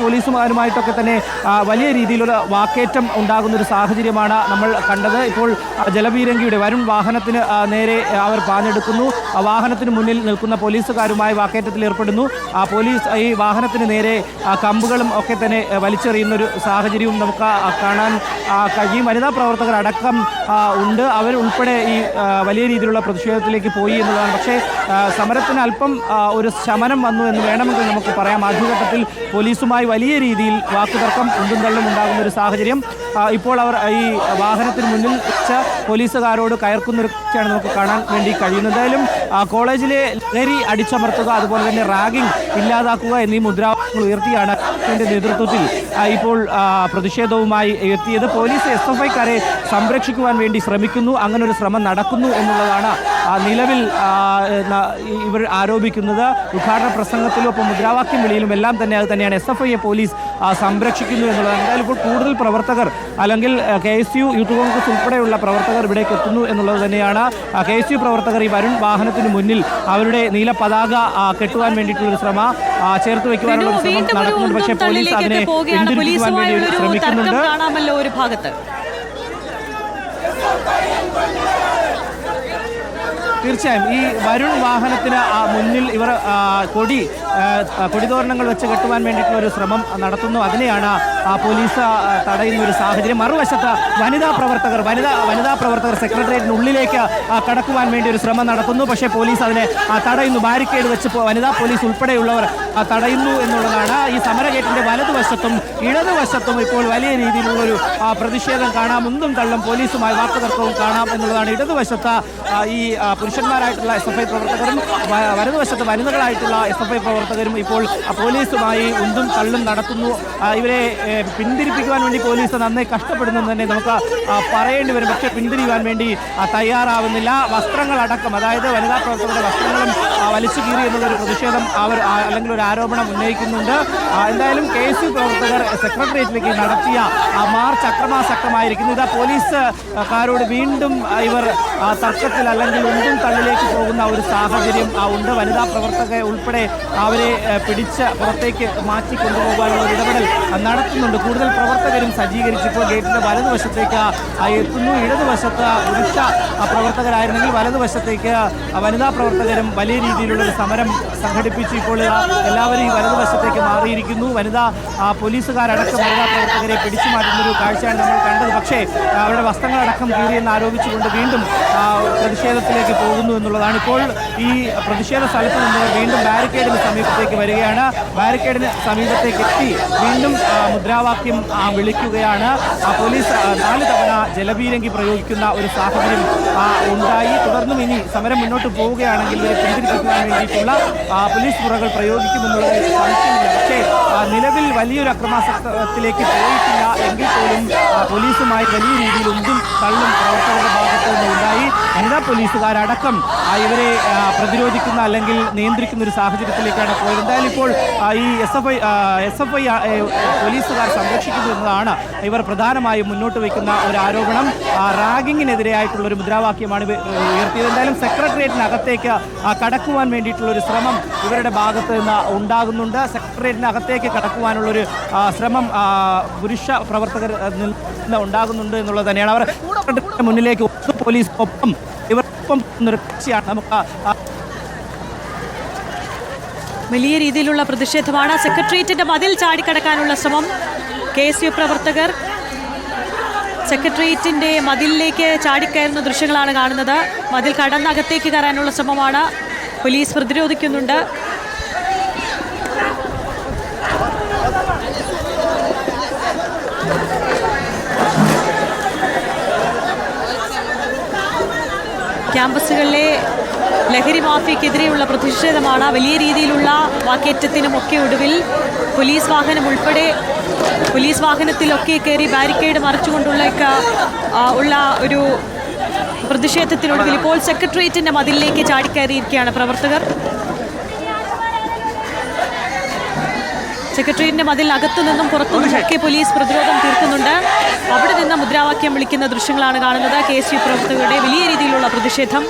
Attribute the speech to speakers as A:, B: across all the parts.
A: പോലീസുമാരുമായിട്ടൊക്കെ തന്നെ വലിയ രീതിയിലുള്ള വാക്കേറ്റം ഉണ്ടാകുന്ന ഒരു സാഹചര്യമാണ് നമ്മൾ കണ്ടത്. ഇപ്പോൾ ജലപീരങ്കിയുടെ വരുൺ വാഹനത്തിന് നേരെ അവർ പാഞ്ഞെടുക്കുന്നു. വാഹനത്തിന് മുന്നിൽ നിൽക്കുന്ന പോലീസുകാരുമായി വാക്കേറ്റത്തിൽ ഏർപ്പെടുന്നു. ആ പോലീസ് ഈ വാഹനത്തിന് നേരെ കമ്പുകളും ഒക്കെ തന്നെ വലിച്ചെറിയുന്നൊരു സാഹചര്യവും നമുക്ക് കാണാൻ കഴിയും. വനിതാ പ്രവർത്തകർ അടക്കം ഉണ്ട്. അവർ ഉൾപ്പെടെ ഈ വലിയ രീതിയിലുള്ള പ്രതിഷേധത്തിലേക്ക് പോയി എന്നുള്ളതാണ്. പക്ഷേ സമരത്തിന് അല്പം ഒരു ശമനം വന്നു എന്ന് വേണമെങ്കിൽ നമുക്ക് പറയാം. ആദ്യഘട്ടത്തിൽ പോലീസുമായി വലിയ രീതിയിൽ വാക്കുതർക്കം ഉന്തും തള്ളും ഉണ്ടാകുന്ന ഒരു സാഹചര്യം. ഇപ്പോൾ അവർ ഈ വാഹനത്തിന് മുന്നിൽ വെച്ച പോലീസുകാരോട് കയർക്കുന്നൊക്കെയാണ് നമുക്ക് കാണാൻ വേണ്ടി കഴിയുന്നത്. എന്തായാലും കോളേജിലെ ലഹരി അടിച്ചമർത്തുക അതുപോലെ തന്നെ റാഗിംഗ് ഇല്ലാതാക്കുക എന്നീ മുദ്രാവാക്യങ്ങൾ ഉയർത്തിയാണ് നേതൃത്വത്തിൽ ഇപ്പോൾ പ്രതിഷേധവുമായി എത്തിയത്. പോലീസ് എസ് എഫ് ഐക്കാരെ സംരക്ഷിക്കുവാൻ വേണ്ടി ശ്രമിക്കുന്നു. അങ്ങനെ ഒരു ശ്രമം നടക്കുന്നു എന്നുള്ളതാണ് നിലവിൽ ഇവർ ആരോപിക്കുന്നത്. ഉദ്ഘാടന പ്രസംഗത്തിലും ഒപ്പം മുദ്രാവാക്യം വിളിയിലും എല്ലാം തന്നെ അത് തന്നെയാണ്. എസ് എഫ് ഐയെ പോലീസ് സംരക്ഷിക്കുന്നു എന്നുള്ളതാണ് എന്തായാലും ഇപ്പോൾ കൂടുതൽ പ്രവർത്തകർ അല്ലെങ്കിൽ K S U Youth Congress ഉൾപ്പെടെയുള്ള പ്രവർത്തകർ ഇവിടേക്ക് എത്തുന്നു എന്നുള്ളത് തന്നെയാണ്. കെ എസ് യു പ്രവർത്തകർ ഈ വരുൺ വാഹനത്തിന് മുന്നിൽ അവരുടെ നീല പതാക കെട്ടുവാൻ വേണ്ടിയിട്ടുള്ള ഒരു ശ്രമം ചേർത്ത് വെക്കുവാനുള്ള ശ്രമം നടക്കുന്നുണ്ട്. പക്ഷേ പോലീസ് അതിനെ പിന്തിരിപ്പിക്കുവാൻ വേണ്ടി ശ്രമിക്കുന്നുണ്ട്
B: കാണാമല്ലോ ഒരു ഭാഗത്ത്
A: തീർച്ചയായും. ഈ വരുൺ വാഹനത്തിന് മുന്നിൽ ഇവർ കൊടി കൊടിതോരണങ്ങൾ വെച്ച് കെട്ടുവാൻ വേണ്ടിയിട്ടുള്ള ഒരു ശ്രമം നടത്തുന്നു. അതിനെയാണ് പോലീസ് തടയുന്ന ഒരു സാഹചര്യം. മറുവശത്ത് വനിതാ പ്രവർത്തകർ വനിതാ വനിതാ പ്രവർത്തകർ സെക്രട്ടേറിയറ്റിനുള്ളിലേക്ക് കടക്കുവാൻ വേണ്ടി ഒരു ശ്രമം നടത്തുന്നു. പക്ഷേ പോലീസ് അതിനെ തടയുന്നു. ബാരിക്കേഡ് വെച്ച് വനിതാ പോലീസ് ഉൾപ്പെടെയുള്ളവർ തടയുന്നു എന്നുള്ളതാണ് ഈ സമരഗേറ്റിന്റെ വലതുവശത്തും ഇടതുവശത്തും ഇപ്പോൾ വലിയ രീതിയിലുള്ള ഒരു പ്രതിഷേധം കാണാം. ഉന്തും തള്ളും പോലീസുമായി വാക്കുതർക്കവും കാണാം എന്നുള്ളതാണ് ഇടതുവശത്ത് ഈ ആ, പുരുഷന്മാരായിട്ടുള്ള എസ് എഫ് ഐ പ്രവർത്തകരും വലതുവശത്ത് വനിതകളായിട്ടുള്ള എസ് എഫ് ഐ പ്രവർത്തകരും ഇപ്പോൾ പോലീസുമായി ഉന്തും തള്ളും നടത്തുന്നു. ഇവരെ പിന്തിരിപ്പിക്കുവാൻ വേണ്ടി പോലീസ് നന്നേ കഷ്ടപ്പെടുന്നു എന്ന് തന്നെ നമുക്ക് പറയേണ്ടി വരും. പക്ഷേ പിന്തിരിയുവാൻ വേണ്ടി തയ്യാറാവുന്നില്ല. വസ്ത്രങ്ങളടക്കം അതായത് വനിതാ പ്രവർത്തകരുടെ വസ്ത്രങ്ങളും വലിച്ചു കീറി എന്നുള്ളൊരു പ്രതിഷേധം അവർ അല്ലെങ്കിൽ ഒരു ആരോപണം ഉന്നയിക്കുന്നുണ്ട്. എന്തായാലും കെ എസ് യു പ്രവർത്തകർ സെക്രട്ടേറിയറ്റിലേക്ക് നടത്തിയ മാർച്ച് അക്രമാസക്തമായിരിക്കുന്നു ഇതാ പോലീസ് കാരോട് വീണ്ടും ഇവർ തർക്കത്തിൽ അല്ലെങ്കിൽ ഉണ്ടും തള്ളിലേക്ക് പോകുന്ന ഒരു സാഹചര്യം ആ, ഉണ്ട്. വനിതാ പ്രവർത്തക ഉൾപ്പെടെ അവരെ പിടിച്ച പുറത്തേക്ക് മാറ്റി കൊണ്ടുപോകാനുള്ള ഒരു ഇടപെടൽ നടത്തുന്നുണ്ട്. കൂടുതൽ പ്രവർത്തകരും സജ്ജീകരിച്ചിപ്പോൾ ഗേറ്റിന്റെ വലതുവശത്തേക്ക് എത്തുന്നു. ഇടതുവശത്ത് പുരുഷ പ്രവർത്തകരായിരുന്നെങ്കിൽ വലതുവശത്തേക്ക് വനിതാ പ്രവർത്തകരും വലിയ രീതിയിലുള്ള ഒരു സമരം സംഘടിപ്പിച്ച്. ഇപ്പോൾ എല്ലാവരും ഈ വലതുവശത്തേക്ക് മാറിയിരിക്കുന്നു. വനിതാ പോലീസുകാരടക്കം വനിതാ പ്രവർത്തകരെ പിടിച്ചു മാറ്റുന്ന ഒരു കാഴ്ചയാണ് നമ്മൾ കണ്ടത്. പക്ഷേ അവരുടെ വസ്ത്രങ്ങളടക്കം കീറിയെന്ന് ആരോപിച്ചുകൊണ്ട് വീണ്ടും പ്രതിഷേധത്തിലേക്ക് പ്രതിഷേധത്തിലേക്ക് പോകുന്നു എന്നുള്ളതാണ് ഇപ്പോൾ ഈ പ്രതിഷേധ സ്ഥലത്ത് നിന്ന് വീണ്ടും ബാരിക്കേഡിന് സമീപത്തേക്ക് വരികയാണ്. ബാരിക്കേഡിന് സമീപത്തേക്ക് എത്തി വീണ്ടും മുദ്രാവാക്യം വിളിക്കുകയാണ്. പോലീസ് നാല് തവണ ജലപീരങ്കി പ്രയോഗിക്കുന്ന ഒരു സാഹചര്യം ഉണ്ടായി. തുടർന്നും ഇനി സമരം മുന്നോട്ട് പോവുകയാണെങ്കിൽ ഇവരെ പിന്തിരിപ്പിക്കുവാൻ വേണ്ടിയിട്ടുള്ള പോലീസ് മുറകൾ പ്രയോഗിക്കുമെന്നുള്ള സംശയമില്ല. പക്ഷേ നിലവിൽ വലിയൊരു അക്രമാസക്തത്തിലേക്ക് പോയിട്ടില്ല എങ്കിൽ പോലും പോലീസുമായി വലിയ രീതിയിൽ ഉന്തും തള്ളും പ്രവർത്തകരുടെ ഭാഗത്തു നിന്നുണ്ടായി വനിതാ പോലീസുകാരടക്കം ആ, ഇവരെ പ്രതിരോധിക്കുന്ന അല്ലെങ്കിൽ നിയന്ത്രിക്കുന്ന ഒരു സാഹചര്യത്തിലേക്കാണ് പോയത്. എന്തായാലും ഇപ്പോൾ ഈ S F I S F I പോലീസുകാർ സംരക്ഷിക്കുന്നു എന്നതാണ് ഇവർ പ്രധാനമായും മുന്നോട്ട് വയ്ക്കുന്ന ഒരു ആരോപണം. റാഗിങ്ങിനെതിരായിട്ടുള്ള റാഗിങ്ങിനെതിരെയായിട്ടുള്ള ഒരു മുദ്രാവാക്യമാണ് ഉയർത്തിയത്. എന്തായാലും സെക്രട്ടേറിയറ്റിനകത്തേക്ക് കടക്കുവാൻ വേണ്ടിയിട്ടുള്ള ഒരു ശ്രമം ഇവരുടെ ഭാഗത്ത് നിന്ന് ഉണ്ടാകുന്നുണ്ട്. സെക്രട്ടേറിയറ്റിനകത്തേക്ക് കടക്കുവാനുള്ളൊരു ഒരു ശ്രമം പുരുഷ പ്രവർത്തകർ ഉണ്ടാകുന്നുണ്ട് എന്നുള്ളത് തന്നെയാണ്. അവർ മുന്നിലേക്ക് പോലീസ് ഒപ്പം ഇവർക്കൊപ്പം ഒരു കക്ഷിയാണ് നമുക്ക്
B: വലിയ രീതിയിലുള്ള പ്രതിഷേധമാണ്. സെക്രട്ടേറിയറ്റിന്റെ മതിൽ ചാടിക്കടക്കാനുള്ള ശ്രമം. കെ എസ് യു പ്രവർത്തകർ സെക്രട്ടേറിയറ്റിന്റെ മതിലിലേക്ക് ചാടിക്കയറുന്ന ദൃശ്യങ്ങളാണ് കാണുന്നത്. മതിൽ കടന്നകത്തേക്ക് കയറാനുള്ള ശ്രമമാണ്. പോലീസ് പ്രതിരോധിക്കുന്നുണ്ട്. ക്യാമ്പസുകളിലെ ലഹരി മാഫിയക്കെതിരെയുള്ള പ്രതിഷേധമാണ് വലിയ രീതിയിലുള്ള വാക്കേറ്റത്തിനുമൊക്കെ ഒടുവിൽ പോലീസ് വാഹനം ഉൾപ്പെടെ പോലീസ് വാഹനത്തിലൊക്കെ കയറി ബാരിക്കേഡ് മറിച്ചുകൊണ്ടുള്ള ഉള്ള ഒരു പ്രതിഷേധത്തിനൊടുവിൽ ഇപ്പോൾ സെക്രട്ടേറിയറ്റിന്റെ മതിലിലേക്ക് ചാടിക്കയറിയിരിക്കുകയാണ് പ്രവർത്തകർ. സെക്രട്ടേറിയറ്റിന്റെ മതിൽ അകത്തു നിന്നും പുറത്തു നിന്നുമൊക്കെ പോലീസ് പ്രതിരോധം തീർക്കുന്നുണ്ട്. അവിടെ നിന്ന് മുദ്രാവാക്യം വിളിക്കുന്ന ദൃശ്യങ്ങളാണ് കാണുന്നത്. കെ എസ് യു പ്രവർത്തകരുടെ വലിയ രീതിയിലുള്ള പ്രതിഷേധം.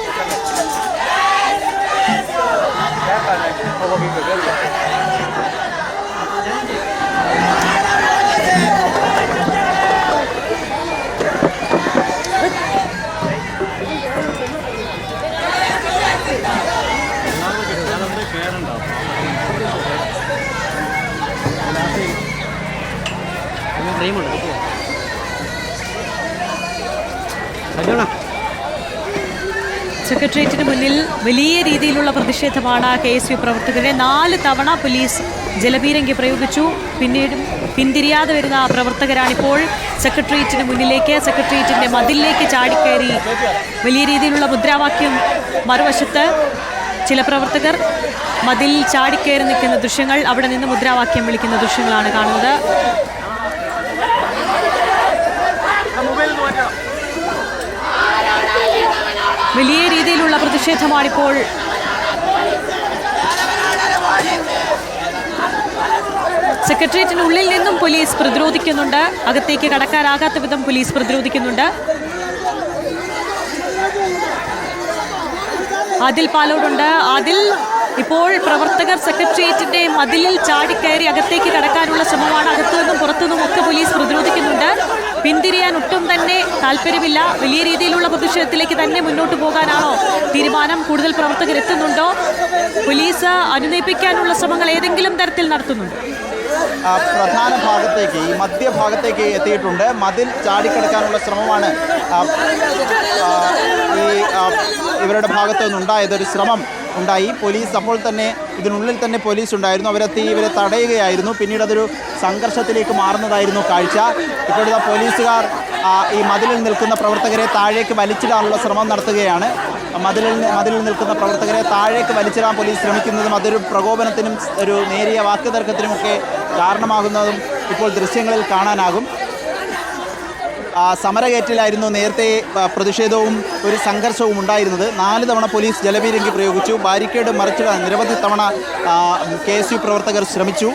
B: സെക്രട്ടേറിയറ്റിന് മുന്നിൽ വലിയ രീതിയിലുള്ള പ്രതിഷേധമാണ് കെ എസ് യു പ്രവർത്തകരെ. നാല് തവണ പോലീസ് ജലപീരങ്കി പ്രയോഗിച്ചു. പിന്നീട് പിന്തിരിയാതെ വരുന്ന പ്രവർത്തകരാണിപ്പോൾ സെക്രട്ടേറിയറ്റിന് മുന്നിലേക്ക് സെക്രട്ടേറിയറ്റിന്റെ മതിലിലേക്ക് ചാടിക്കയറി. വലിയ രീതിയിലുള്ള മുദ്രാവാക്യം മറുവശത്ത് ചില പ്രവർത്തകർ മതിൽ ചാടിക്കയറി നിൽക്കുന്ന ദൃശ്യങ്ങൾ അവിടെ നിന്ന് മുദ്രാവാക്യം വിളിക്കുന്ന ദൃശ്യങ്ങളാണ് കാണുന്നത്. വലിയ രീതിയിലുള്ള പ്രതിഷേധമാണിപ്പോൾ. സെക്രട്ടേറിയറ്റിനുള്ളിൽ നിന്നും പോലീസ് പ്രതിരോധിക്കുന്നുണ്ട്. അകത്തേക്ക് കടക്കാനാകാത്ത വിധം പോലീസ് പ്രതിരോധിക്കുന്നുണ്ട്. ആദിൽ പാലോടുണ്ട്. ആദിൽ ഇപ്പോൾ പ്രവർത്തകർ സെക്രട്ടേറിയറ്റിന്റെ മതിലിൽ ചാടിക്കയറി അകത്തേക്ക് കടക്കാനുള്ള ശ്രമമാണ് അകത്തുനിന്നും പുറത്തുനിന്നും ഒക്കെ പോലീസ് പ്രതിരോധിക്കുന്നുണ്ട്. പിന്തിരിയാൻ ഒട്ടും തന്നെ താല്പര്യമില്ല. വലിയ രീതിയിലുള്ള പ്രതിഷേധത്തിലേക്ക് തന്നെ മുന്നോട്ട് പോകാനാണോ തീരുമാനം കൂടുതൽ പ്രവർത്തകർ എത്തുന്നുണ്ടോ? പോലീസ് അനുനയിപ്പിക്കാനുള്ള ശ്രമങ്ങൾ ഏതെങ്കിലും തരത്തിൽ നടത്തുന്നുണ്ടോ?
C: പ്രധാന ഭാഗത്തേക്ക് ഈ മധ്യഭാഗത്തേക്ക് എത്തിയിട്ടുണ്ട്. മതിൽ ചാടിക്കിടക്കാനുള്ള ശ്രമമാണ് ഈ ഇവരുടെ ഭാഗത്തു നിന്നുണ്ടായത് ഒരു ശ്രമം ഉണ്ടായി. പോലീസ് അപ്പോൾ തന്നെ ഇതിനുള്ളിൽ തന്നെ പോലീസ് ഉണ്ടായിരുന്നു അവരെ അവരെത്തി ഇവരെ തടയുകയായിരുന്നു. പിന്നീട് അതൊരു സംഘർഷത്തിലേക്ക് മാറുന്നതായിരുന്നു കാഴ്ച. ഇപ്പോഴത്തെ പോലീസുകാർ ഈ മതിലിൽ നിൽക്കുന്ന പ്രവർത്തകരെ താഴേക്ക് വലിച്ചിടാനുള്ള ശ്രമം നടത്തുകയാണ്. മതിലിൽ മതിലിൽ നിൽക്കുന്ന പ്രവർത്തകരെ താഴേക്ക് വലിച്ചിടാൻ പോലീസ് ശ്രമിക്കുന്നതും അതൊരു പ്രകോപനത്തിനും ഒരു നേരിയ വാക്കുതർക്കത്തിനുമൊക്കെ കാരണമാകുന്നതും ഇപ്പോൾ ദൃശ്യങ്ങളിൽ കാണാനാകും. ആ, സമരകേറ്റിലായിരുന്നു നേരത്തെ പ്രതിഷേധവും ഒരു സംഘർഷവും ഉണ്ടായിരുന്നത്. നാല് തവണ പോലീസ് ജലപീരങ്കി പ്രയോഗിച്ചു. ബാരിക്കേഡ് മറിച്ചിടാൻ നിരവധി തവണ കെ പ്രവർത്തകർ ശ്രമിച്ചു.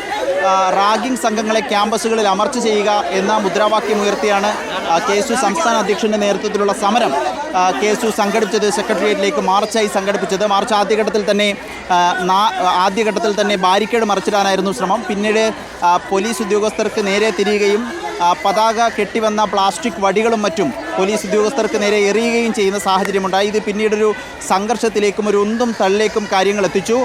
C: റാഗിംഗ് സംഘങ്ങളെ ക്യാമ്പസുകളിൽ അമർച്ച ചെയ്യുക എന്ന മുദ്രാവാക്യം ഉയർത്തിയാണ് കെ എസ് യു സംസ്ഥാന അധ്യക്ഷന്റെ നേതൃത്വത്തിലുള്ള സമരം. കെ എസ് യു സംഘടിപ്പിച്ചത് സെക്രട്ടേറിയറ്റിലേക്ക് മാർച്ചായി സംഘടിപ്പിച്ചത്. മാർച്ച് ആദ്യഘട്ടത്തിൽ തന്നെ ആദ്യഘട്ടത്തിൽ തന്നെ ബാരിക്കേഡ് മറിച്ചിടാനായിരുന്നു ശ്രമം. പിന്നീട് പോലീസ് ഉദ്യോഗസ്ഥർക്ക് നേരെ തിരിയുകയും പതാക കെട്ടിവന്ന പ്ലാസ്റ്റിക് വടികളും മറ്റും പോലീസ് ഉദ്യോഗസ്ഥർക്ക് നേരെ എറിയുകയും ചെയ്യുന്ന സാഹചര്യമുണ്ടായി. ഇത് പിന്നീടൊരു സംഘർഷത്തിലേക്കും ഒരു ഉന്തും തള്ളിലേക്കും കാര്യങ്ങൾ എത്തിച്ചു.